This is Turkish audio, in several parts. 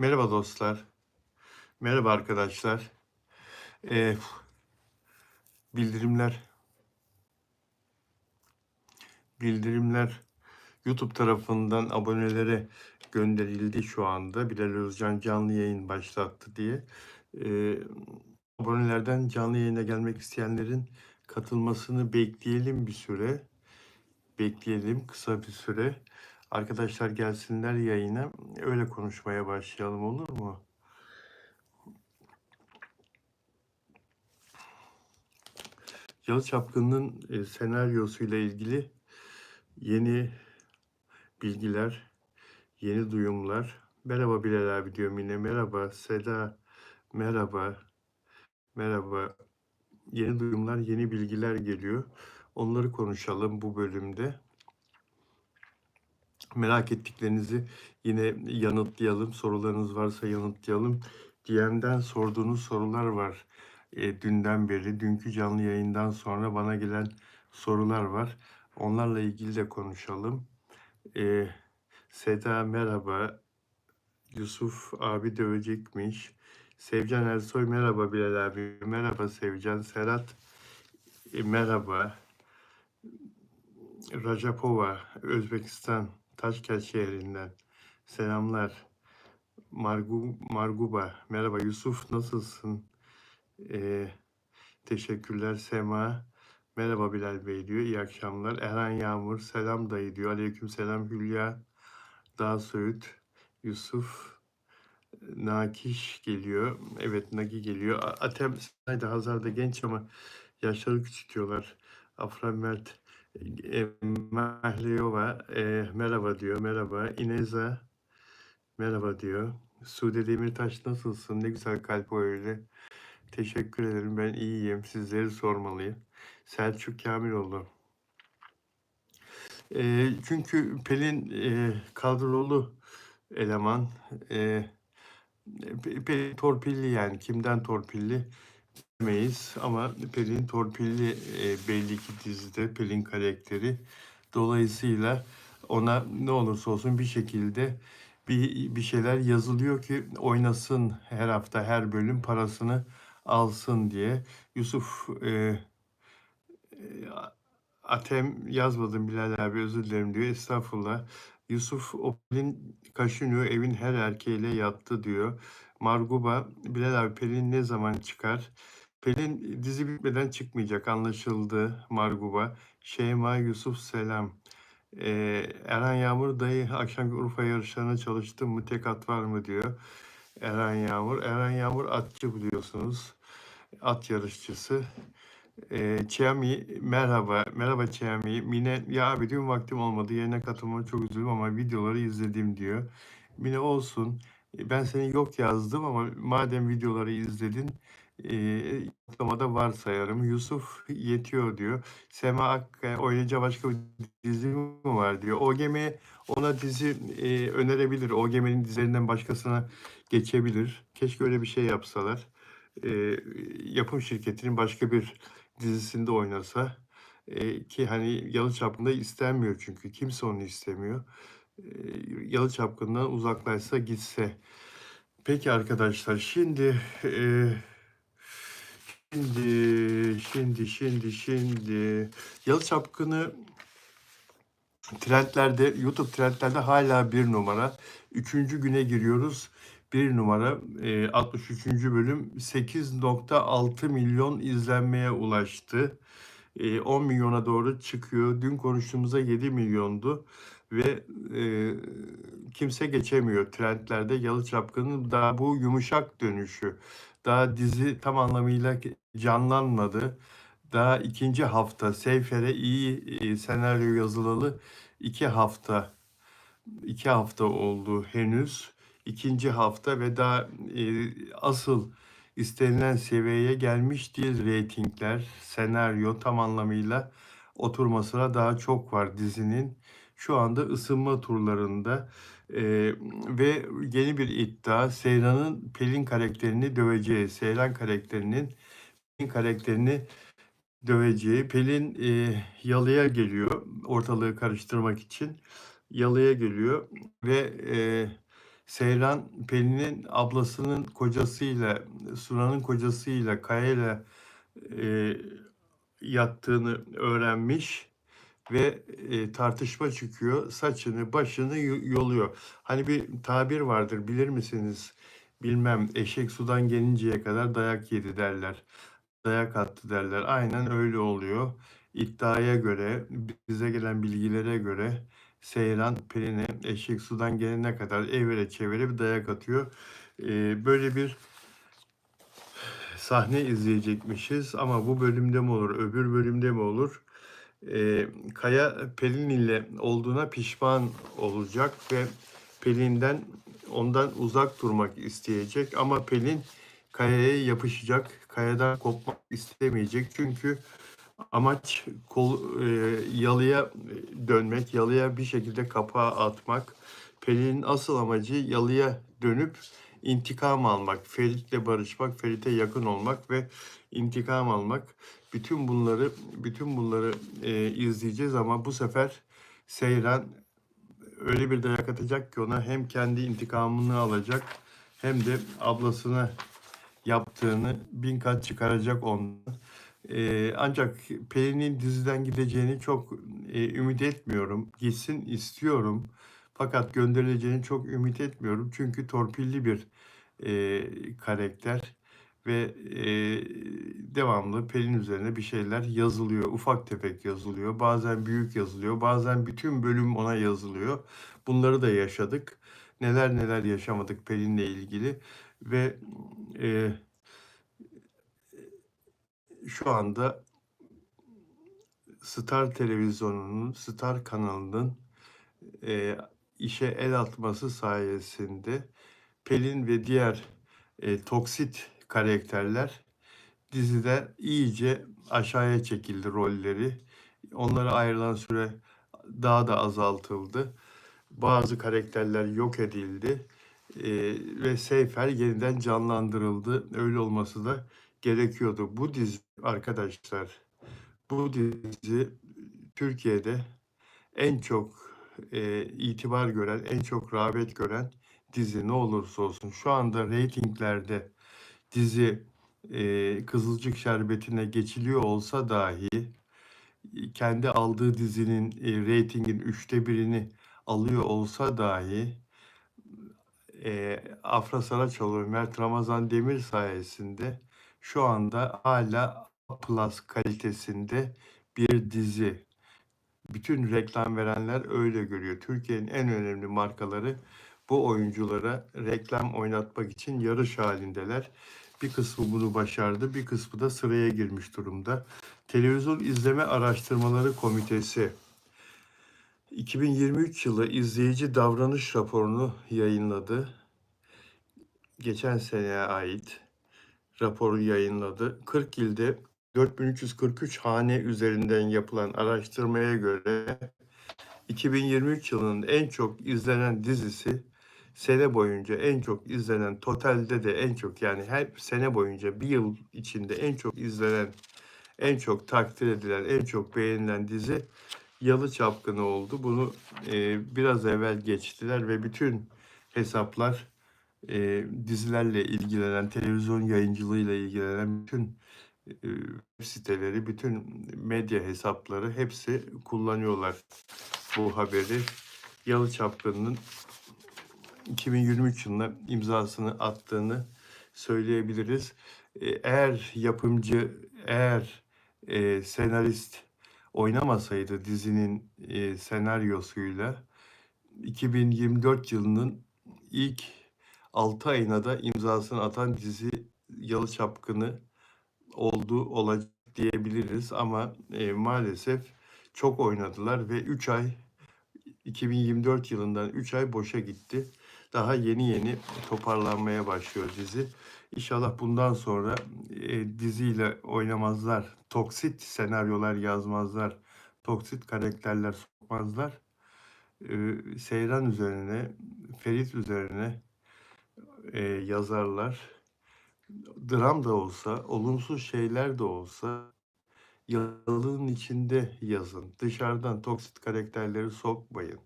Merhaba dostlar. Merhaba arkadaşlar. Ee, bildirimler bildirimler YouTube tarafından abonelere gönderildi şu anda. Bilal Özcan canlı yayın başlattı diye. Ee, abonelerden canlı yayına gelmek isteyenlerin katılmasını bekleyelim bir süre. Bekleyelim kısa bir süre. Arkadaşlar gelsinler yayına. Öyle konuşmaya başlayalım olur mu? Yalı Çapkın'ın e, senaryosuyla ilgili yeni bilgiler, yeni duyumlar. Merhaba Bilal abi diyorum yine. Merhaba Seda. Merhaba. Merhaba. Yeni duyumlar, yeni bilgiler geliyor. Onları konuşalım bu bölümde. Merak ettiklerinizi yine yanıtlayalım. Sorularınız varsa yanıtlayalım. DM'den sorduğunuz sorular var. E, dünden beri, dünkü canlı yayından sonra bana gelen sorular var. Onlarla ilgili de konuşalım. E, Seda merhaba. Yusuf abi dövecekmiş. Sevcan Ersoy merhaba Bilal abi. Merhaba Sevcan. Serhat e, merhaba. Rajapova, Özbekistan, Taşkent şehrinden. Selamlar. Margu, Marguba, merhaba Yusuf, nasılsın? Ee, teşekkürler Sema. Merhaba Bilal Bey diyor, iyi akşamlar. Erhan Yağmur, selam dayı diyor. Aleyküm selam Hülya. Dağ Söğüt, Yusuf, Nakiş geliyor. Evet Nagi geliyor. Atem da Hazar'da genç ama yaşları küçültüyorlar. Afra Mert, e, Mahliyova e, merhaba diyor. Merhaba. Ineza merhaba diyor. Sude Demirtaş nasılsın? Ne güzel kalp öyle. Teşekkür ederim. Ben iyiyim. Sizleri sormalıyım. Selçuk Kamiloğlu. E, çünkü Pelin e, kadrolu eleman. E, Pe- Pelin torpilli yani. Kimden torpilli? Bilemeyiz ama Pelin torpilli e, belli ki dizide Pelin karakteri. Dolayısıyla ona ne olursa olsun bir şekilde bir, bir şeyler yazılıyor ki oynasın her hafta her bölüm parasını alsın diye. Yusuf e, e, Atem yazmadım Bilal abi özür dilerim diyor. Estağfurullah. Yusuf Opel'in kaşınıyor evin her erkeğiyle yattı diyor. Marguba Bilal abi Pelin ne zaman çıkar? Pelin dizi bitmeden çıkmayacak anlaşıldı Marguba. Şeyma Yusuf selam. Ee, Erhan Yağmur dayı akşamki Urfa yarışlarına çalıştım mı tek at var mı diyor. Erhan Yağmur. Erhan Yağmur atçı biliyorsunuz. At yarışçısı. Ee, Çiami merhaba. Merhaba Çiami. Mine ya abi dün vaktim olmadı. Yerine katılmama çok üzüldüm ama videoları izledim diyor. Mine olsun. E, Ben seni yok yazdım ama madem videoları izledin atlamada varsayarım. Yusuf yetiyor diyor. Sema Akkaya öylece başka bir dizi mi var diyor. O gemi ona dizi e, önerebilir. O geminin dizilerinden başkasına geçebilir. Keşke öyle bir şey yapsalar. E, yapım şirketinin başka bir dizisinde oynasa e, ki hani Yalı Çapkın'da istenmiyor çünkü kimse onu istemiyor. E, Yalı Çapkın'dan uzaklaşsa gitse. Peki arkadaşlar şimdi e, şimdi şimdi şimdi şimdi Yalı Çapkın'ı trendlerde YouTube trendlerde hala bir numara. Üçüncü güne giriyoruz. Bir numara e, 63. bölüm 8.6 milyon izlenmeye ulaştı. E, 10 milyona doğru çıkıyor. Dün konuştuğumuzda 7 milyondu ve e, kimse geçemiyor trendlerde Yalı Çapkın'ın daha bu yumuşak dönüşü. Daha dizi tam anlamıyla canlanmadı. Daha ikinci hafta Seyfer'e iyi e, senaryo yazılalı iki hafta iki hafta oldu henüz. İkinci hafta ve daha e, asıl istenilen seviyeye gelmiş değil reytingler. Senaryo tam anlamıyla oturmasına daha çok var dizinin. Şu anda ısınma turlarında e, ve yeni bir iddia Seyran'ın Pelin karakterini döveceği, Seyran karakterinin karakterini döveceği. Pelin e, yalıya geliyor ortalığı karıştırmak için. Yalıya geliyor ve e, Seyran Pelin'in ablasının kocasıyla, Sunan'ın kocasıyla, Kaya'yla e, yattığını öğrenmiş ve e, tartışma çıkıyor. Saçını, başını yoluyor. Hani bir tabir vardır bilir misiniz? Bilmem eşek sudan gelinceye kadar dayak yedi derler. Dayak attı derler. Aynen öyle oluyor. İddiaya göre, bize gelen bilgilere göre Seyran Pelin'e eşek sudan gelene kadar evire çevire bir dayak atıyor. E, böyle bir sahne izleyecekmişiz ama bu bölümde mi olur, öbür bölümde mi olur? Ee, Kaya Pelin ile olduğuna pişman olacak ve Pelin'den ondan uzak durmak isteyecek ama Pelin Kaya'ya yapışacak, Kaya'dan kopmak istemeyecek çünkü amaç kol, e, yalıya dönmek, yalıya bir şekilde kapağı atmak. Pelin'in asıl amacı yalıya dönüp intikam almak, Ferit'le barışmak, Ferit'e yakın olmak ve intikam almak. Bütün bunları bütün bunları e, izleyeceğiz ama bu sefer Seyran öyle bir dayak atacak ki ona hem kendi intikamını alacak hem de ablasına yaptığını bin kat çıkaracak ondan. Ee, ancak Pelin'in diziden gideceğini çok e, ümit etmiyorum. Gitsin istiyorum. Fakat gönderileceğini çok ümit etmiyorum. Çünkü torpilli bir e, karakter ve e, devamlı Pelin üzerine bir şeyler yazılıyor. Ufak tefek yazılıyor. Bazen büyük yazılıyor. Bazen bütün bölüm ona yazılıyor. Bunları da yaşadık. Neler neler yaşamadık Pelin'le ilgili ve e, şu anda Star Televizyonu'nun, Star kanalının e, işe el atması sayesinde Pelin ve diğer e, toksit karakterler dizide iyice aşağıya çekildi rolleri. Onlara ayrılan süre daha da azaltıldı. Bazı karakterler yok edildi e, ve Seyfer yeniden canlandırıldı. Öyle olması da gerekiyordu. Bu dizi arkadaşlar, bu dizi Türkiye'de en çok e, itibar gören, en çok rağbet gören dizi ne olursa olsun. Şu anda reytinglerde dizi e, Kızılcık Şerbeti'ne geçiliyor olsa dahi kendi aldığı dizinin e, reytingin üçte birini alıyor olsa dahi e, Afra Saraçoğlu ve Mert Ramazan Demir sayesinde şu anda hala Plus kalitesinde bir dizi. Bütün reklam verenler öyle görüyor. Türkiye'nin en önemli markaları bu oyunculara reklam oynatmak için yarış halindeler. Bir kısmı bunu başardı, bir kısmı da sıraya girmiş durumda. Televizyon İzleme Araştırmaları Komitesi 2023 yılı izleyici davranış raporunu yayınladı. Geçen seneye ait raporu yayınladı. 40 ilde 4343 hane üzerinden yapılan araştırmaya göre 2023 yılının en çok izlenen dizisi sene boyunca en çok izlenen totalde de en çok yani her sene boyunca bir yıl içinde en çok izlenen en çok takdir edilen en çok beğenilen dizi Yalı Çapkını oldu. Bunu e, biraz evvel geçtiler ve bütün hesaplar e, dizilerle ilgilenen, televizyon yayıncılığıyla ilgilenen bütün e, siteleri, bütün medya hesapları hepsi kullanıyorlar bu haberi. Yalı Çapkını'nın 2023 yılında imzasını attığını söyleyebiliriz. E, Eğer yapımcı, eğer e, senarist oynamasaydı dizinin e, senaryosuyla 2024 yılının ilk 6 ayına da imzasını atan dizi Yalı Çapkını oldu olacak diyebiliriz ama e, maalesef çok oynadılar ve 3 ay 2024 yılından 3 ay boşa gitti. Daha yeni yeni toparlanmaya başlıyor dizi. İnşallah bundan sonra e, diziyle oynamazlar. Toksit senaryolar yazmazlar. Toksit karakterler sokmazlar. E, Seyran üzerine, Ferit üzerine e, yazarlar. Dram da olsa, olumsuz şeyler de olsa yalının içinde yazın. Dışarıdan toksit karakterleri sokmayın.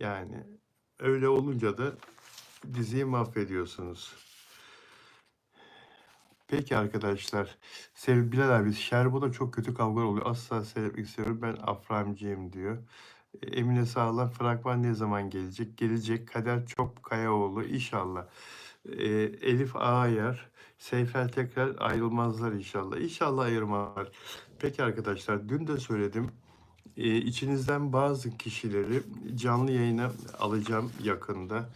Yani öyle olunca da diziyi mahvediyorsunuz. Peki arkadaşlar. Sevgili Bilal abi, Şerbo'da çok kötü kavgalar oluyor. Asla seyretmek istemiyorum. Ben Aframcıyım diyor. Emine Sağlam fragman ne zaman gelecek? Gelecek. Kader Çop Kayaoğlu inşallah. E, Elif Ağayar, Seyfer tekrar ayrılmazlar inşallah. İnşallah ayırmazlar. Peki arkadaşlar dün de söyledim. E, içinizden bazı kişileri canlı yayına alacağım yakında.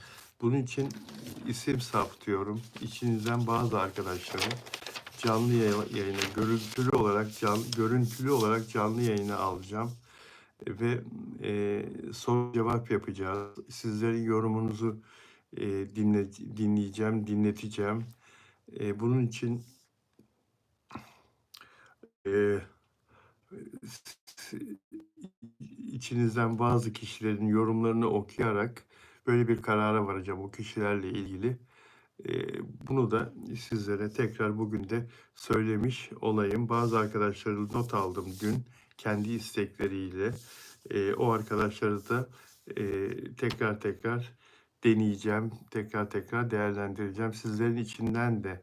Bunun için isim saptıyorum. İçinizden bazı arkadaşları canlı yay- yayına görüntülü olarak can, görüntülü olarak canlı yayına alacağım ve e, soru cevap yapacağız. Sizlerin yorumunuzu e, dinle, dinleyeceğim, dinleteceğim. E, bunun için e, içinizden bazı kişilerin yorumlarını okuyarak böyle bir karara varacağım o kişilerle ilgili. Eee, bunu da sizlere tekrar bugün de söylemiş olayım. Bazı arkadaşları not aldım dün kendi istekleriyle. Eee, o arkadaşları da eee, tekrar tekrar deneyeceğim, tekrar tekrar değerlendireceğim. Sizlerin içinden de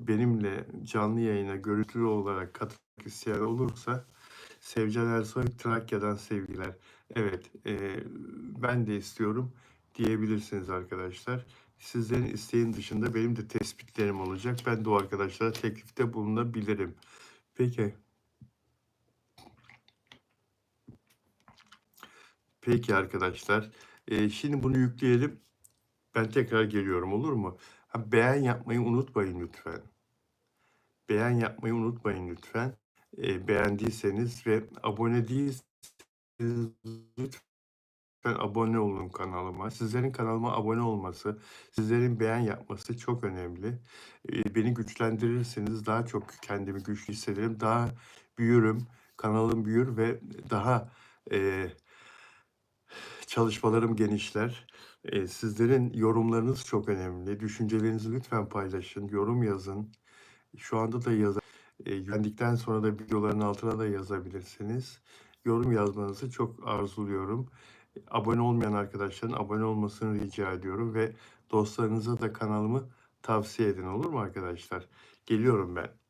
benimle canlı yayına görüntülü olarak katılmak isteyen olursa Sevcan Ersoy Trakya'dan sevgiler. Evet, eee, ben de istiyorum diyebilirsiniz arkadaşlar. Sizlerin isteğin dışında benim de tespitlerim olacak. Ben de o arkadaşlara teklifte bulunabilirim. Peki. Peki arkadaşlar. Eee, şimdi bunu yükleyelim. Ben tekrar geliyorum olur mu? Ha, beğen yapmayı unutmayın lütfen. Beğen yapmayı unutmayın lütfen. Eee, beğendiyseniz ve abone değilseniz lütfen abone olun kanalıma. Sizlerin kanalıma abone olması, sizlerin beğen yapması çok önemli. Eee, beni güçlendirirseniz daha çok kendimi güçlü hissederim. Daha büyürüm, kanalım büyür ve daha eee, çalışmalarım genişler. Eee, sizlerin yorumlarınız çok önemli. Düşüncelerinizi lütfen paylaşın, yorum yazın. Şu anda da yazın. Eee, yüklendikten sonra da videoların altına da yazabilirsiniz. Yorum yazmanızı çok arzuluyorum. Abone olmayan arkadaşların abone olmasını rica ediyorum ve dostlarınıza da kanalımı tavsiye edin olur mu arkadaşlar? Geliyorum ben.